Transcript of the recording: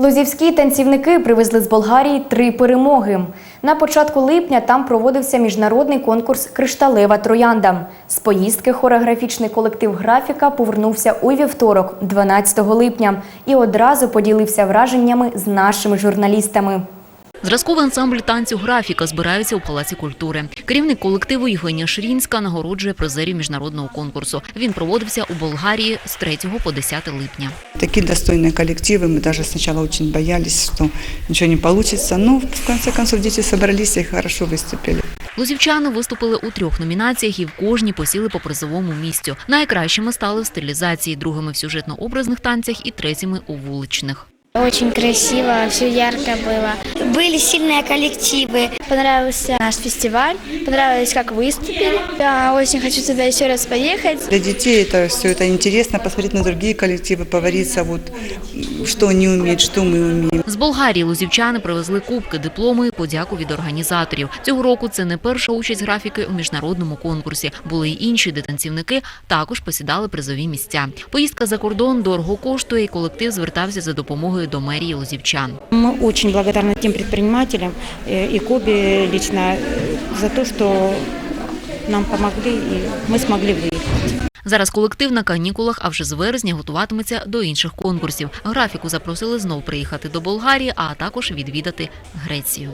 Лозівські танцівники привезли з Болгарії три перемоги. На початку липня там проводився міжнародний конкурс Кришталева троянда. З поїздки хореографічний колектив Графіка повернувся у вівторок, 12 липня, і одразу поділився враженнями з нашими журналістами. Зразковий ансамбль танцю графіка збирається у Палаці культури. Керівник колективу Євгенія Ширінська нагороджує призерів міжнародного конкурсу. Він проводився у Болгарії з 3 по 10 липня. Такие достойные коллективы. Мы даже сначала очень боялись, что ничего не получится. Но в конце концов дети собрались и хорошо выступили. Лозівчани виступили у трьох номінаціях і в кожній посіли по призовому місцю. Найкращими стали в стилізації, другими в сюжетно-образних танцях і третіми у вуличних. Очень красиво, все ярко было. Были сильные коллективы. Понравился наш фестиваль, понравилось, как выступили. Я очень хочу туда еще раз поехать. Для детей это все это интересно, посмотреть на другие коллективы, повариться, вот, м, что они умеют, что мы умеем. З Болгарії лозівчани привезли кубки, дипломи і подяку від організаторів. Цього року це не перша участь графіки у міжнародному конкурсі. Були й інші, де танцівники також посідали призові місця. Поїздка за кордон дорого коштує, і колектив звертався за допомогою до мерії лозівчан. Мы очень благодарны тем предпринимателям э, и Кобе лично э, за то, что нам помогли и мы смогли выехать. Зараз колектив на канікулах, а вже з вересня готуватиметься до інших конкурсів. Графіку запросили знов приїхати до Болгарії, а також відвідати Грецію.